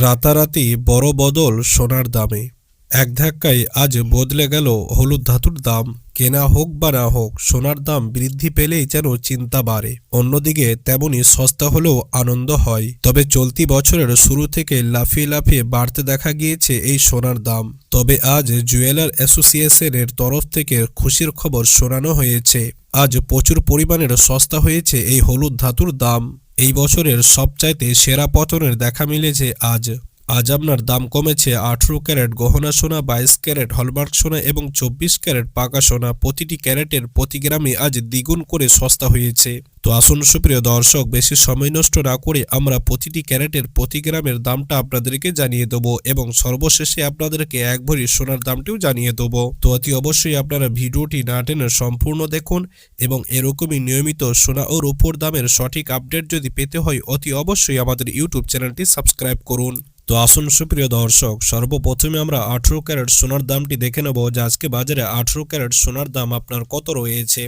রাতারাতি বড় বদল সোনার দামে। এক ধাক্কায় আজ বদলে গেল হলুদ ধাতুর দাম। কেনা হোক বা না হোক, সোনার দাম বৃদ্ধি পেলেই যেন চিন্তা বাড়ে। অন্যদিকে তেমনই সস্তা হলেও আনন্দ হয়। তবে চলতি বছরের শুরু থেকে লাফিয়ে লাফিয়ে বাড়তে দেখা গিয়েছে এই সোনার দাম। তবে আজ জুয়েলার অ্যাসোসিয়েশনের তরফ থেকে খুশির খবর শোনানো হয়েছে। আজ প্রচুর পরিমাণের সস্তা হয়েছে এই হলুদ ধাতুর দাম। এই বছরের সবচাইতে সেরা পতনের দেখা মিলেছে আজ। আজ আপনার দাম কমেছে আঠেরো ক্যারেট, গহনা সোনা বাইশ ক্যারেট, হলমার্ক সোনা এবং চব্বিশ ক্যারেট, পাকা সোনা প্রতিটি ক্যারেটের প্রতি গ্রামে আজ দ্বিগুণ করে সস্তা হয়েছে। তো আসুন সুপ্রিয় দর্শক, বেশি সময় নষ্ট না করে আমরা প্রতিটি ক্যারেটের প্রতি গ্রামের দামটা আপনাদেরকে জানিয়ে দেবো এবং সর্বশেষে আপনাদেরকে এক ভরি সোনার দামটিও জানিয়ে দেবো। তো অতি অবশ্যই আপনারা ভিডিওটি না টেনে সম্পূর্ণ দেখুন এবং এরকমই নিয়মিত সোনা ও রূপোর দামের সঠিক আপডেট যদি পেতে হয়, অতি অবশ্যই আমাদের ইউটিউব চ্যানেলটি সাবস্ক্রাইব করুন। তো আসুন, সুপ্রিয় দর্শক, সর্বপ্রথমে আমরা আঠেরো ক্যারেট সোনার দামটি দেখে নেব যে আজকে বাজারে আঠেরো ক্যারেট সোনার দাম আপনার কত রয়েছে।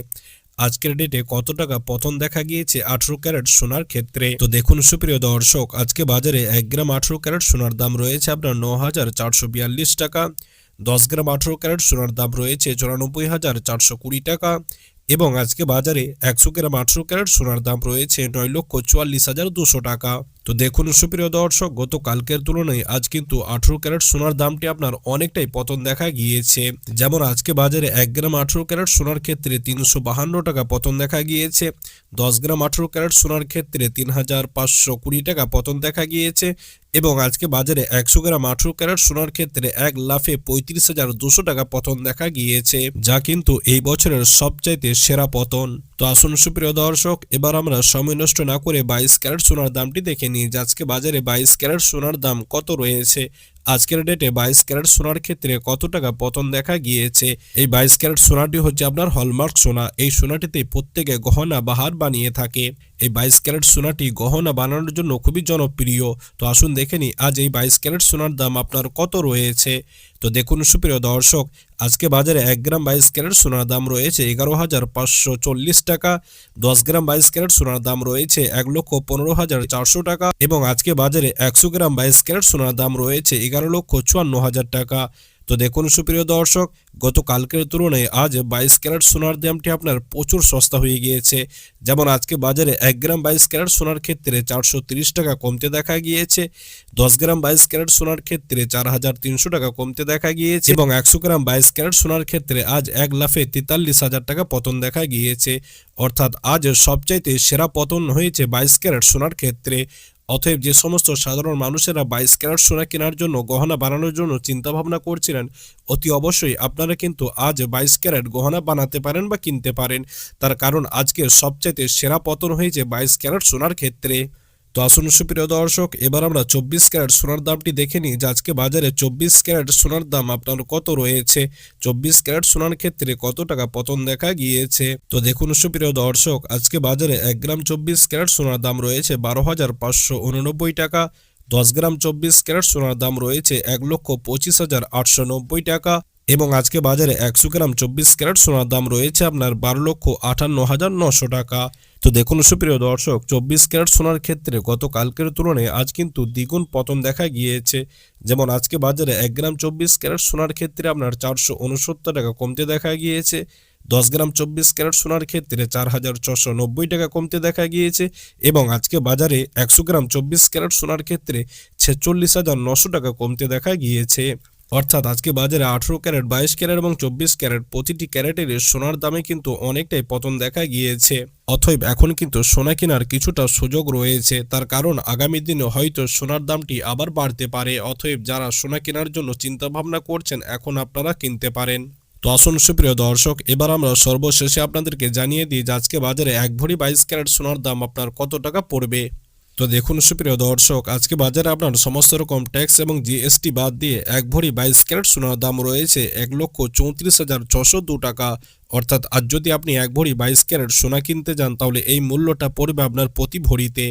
আজকের ডেটে কত টাকা পতন দেখা গিয়েছে আঠেরো ক্যারেট সোনার ক্ষেত্রে? তো দেখুন, সুপ্রিয় দর্শক, আজকে বাজারে এক গ্রাম আঠেরো ক্যারেট সোনার দাম রয়েছে আপনার ন হাজার চারশো বিয়াল্লিশ টাকা, দশ গ্রাম আঠেরো ক্যারেট সোনার দাম রয়েছে চুরানব্বই হাজার চারশো কুড়ি টাকা এবং আজকে বাজারে একশো গ্রাম আঠেরো ক্যারেট সোনার দাম রয়েছে নয় লক্ষ চুয়াল্লিশ হাজার দুশো টাকা। তো দেখুন, সুপ্রিয় দর্শক গত কালকের তুলনায় আজ কিন্তু আঠেরো ক্যারেট সোনার দামটি আপনার অনেকটাই পতন দেখা গিয়েছে। যেমন আজকে বাজারে এক গ্রাম আঠেরো ক্যারেট সোনার ক্ষেত্রে তিনশো বাহান্ন টাকা পতন দেখা গিয়েছে। দশ গ্রাম আঠেরো ক্যারেট সোনার ক্ষেত্রে তিন হাজার পাঁচশো কুড়ি টাকা পতন দেখা গিয়েছে। এবং আজকে বাজারে একশো গ্রাম আঠেরো ক্যারেট সোনার ক্ষেত্রে এক লাফে পঁয়ত্রিশ হাজার দুশো টাকা পতন দেখা গিয়েছে, যা কিন্তু এই বছরের সবচাইতে সেরা পতন। তো আসুন, সুপ্রিয় দর্শক, এবার আমরা সময় নষ্ট না করে বাইশ ক্যারেট সোনার দামটি দেখে নিই। যে আজকে বাজারে বাইশ ক্যারেট সোনার দাম কত রয়েছে, আজকের ডেটে বাইশ ক্যারেট সোনার ক্ষেত্রে কত টাকা পতন দেখা গিয়েছে? এই বাইশ ক্যারেট সোনাটি হচ্ছে আপনার হলমার্ক সোনা। এই সোনাটিতে প্রত্যেকে গহনা বাহার বানিয়ে থাকে। এই বাইশ ক্যারেট সোনাটি গহনা বানানোর জন্য খুবই জনপ্রিয়। তো আসুন দেখে নিই, আজ এই বাইশ ক্যারেট সোনার দাম আপনার কত রয়েছে? তো দেখুন সুপ্রিয় দর্শক, আজকে বাজারে এক গ্রাম বাইশ ক্যারেট সোনার দাম রয়েছে এগারো হাজার পাঁচশো চল্লিশ টাকা, দশ গ্রাম বাইশ ক্যারেট সোনার দাম রয়েছে এক লক্ষ পনেরো হাজার চারশো টাকা এবং আজকে বাজারে একশো গ্রাম বাইশ ক্যারেট সোনার দাম রয়েছে এগারো লক্ষ চুয়ান্ন হাজার টাকা। তো দেখুন সুপ্রিয় দর্শক গত কালকের তুলনায় আজ বাইশ ক্যারেট সোনার দামটি আপনার প্রচুর সস্তা হয়ে গিয়েছে। যেমন আজকে বাজারে এক গ্রাম বাইশ ক্যারেট সোনার ক্ষেত্রে চারশো টাকা কমতে দেখা গিয়েছে, দশ গ্রাম বাইশ ক্যারেট সোনার ক্ষেত্রে চার হাজার তিনশো টাকা কমতে দেখা গিয়েছে এবং একশো গ্রাম বাইশ ক্যারেট সোনার ক্ষেত্রে আজ এক লাফে তেতাল্লিশ হাজার টাকা পতন দেখা গিয়েছে। অর্থাৎ আজ সবচাইতে সেরা পতন হয়েছে বাইশ ক্যারেট সোনার ক্ষেত্রে। অতএব যে সমস্ত সাধারণ মানুষেরা বাইশ ক্যারেট সোনা কেনার জন্য, গহনা বানানোর জন্য চিন্তা ভাবনা করছিলেন, অতি অবশ্যই আপনারা কিন্তু আজ বাইশ ক্যারেট গহনা বানাতে পারেন বা কিনতে পারেন। তার কারণ আজকের সবচাইতে সেরা পতন হয়েছে বাইশ ক্যারেট সোনার ক্ষেত্রে। তো আসুন সুপ্রিয় দর্শক, এবার আমরা চব্বিশ ক্যারেট সোনার দামটি দেখে নিই, যে আজকে বাজারে চব্বিশ ক্যারেট সোনার দাম আপনার কত রয়েছে? চব্বিশ ক্যারেট সোনার ক্ষেত্রে কত টাকা পতন দেখা গিয়েছে? তো দেখুন সুপ্রিয় দর্শক, আজকে বাজারে এক গ্রাম চব্বিশ ক্যারেট সোনার দাম রয়েছে বারো হাজার পাঁচশো উননব্বই টাকা, দশ গ্রাম চব্বিশ ক্যারেট সোনার দাম রয়েছে এক লক্ষ পঁচিশ হাজার আটশো নব্বই টাকা এবং আজকে বাজারে একশো গ্রাম চব্বিশ ক্যারেট সোনার দাম রয়েছে আপনার বারো লক্ষ আটান্ন হাজার নশো টাকা। তো দেখুন সুপ্রিয় দর্শক, চব্বিশ ক্যারেট সোনার ক্ষেত্রে গত কালকের তুলনায় আজ কিন্তু দ্বিগুণ পতন দেখা গিয়েছে। যেমন আজকে বাজারে এক গ্রাম চব্বিশ ক্যারেট সোনার ক্ষেত্রে আপনার চারশো উনসত্তর টাকা কমতে দেখা গিয়েছে। দশ গ্রাম চব্বিশ ক্যারেট সোনার ক্ষেত্রে চার হাজার ছশো নব্বই টাকা কমতে দেখা গিয়েছে এবং আজকে বাজারে একশো গ্রাম চব্বিশ ক্যারেট সোনার ক্ষেত্রে ছেচল্লিশ হাজার নশো টাকা কমতে দেখা গিয়েছে। অর্থাৎ আজকে বাজারে আঠেরো ক্যারেট, বাইশ ক্যারেট এবং চব্বিশ ক্যারেট প্রতিটি ক্যারেটের সোনার দামে কিন্তু অনেকটাই পতন দেখা গিয়েছে। অথব এখন কিন্তু সোনা কেনার কিছুটা সুযোগ রয়েছে। তার কারণ আগামী দিনে হয়তো সোনার দামটি আবার বাড়তে পারে। অতএব যারা সোনা কেনার জন্য চিন্তা ভাবনা করছেন, এখন আপনারা কিনতে পারেন। তো আসুন সুপ্রিয় দর্শক, এবার আমরা সর্বশেষে আপনাদেরকে জানিয়ে দিই যে আজকে বাজারে এক ভরি বাইশ ক্যারেট সোনার দাম আপনার কত টাকা পড়বে। তো দেখুন সুপ্রিয় দর্শক, আজকে বাজারে আপনার সমস্ত রকম ট্যাক্স এবং জিএসটি বাদ দিয়ে এক ভরি বাইশ ক্যারেট সোনার দাম রয়েছে এক লক্ষ চৌত্রিশ হাজার ছশো দু টাকা। অর্থাৎ আজ যদি আপনি এক ভরি বাইশ ক্যারেট সোনা কিনতে যান, তাহলে এই মূল্যটা পড়বে আপনার প্রতি ভরিতে।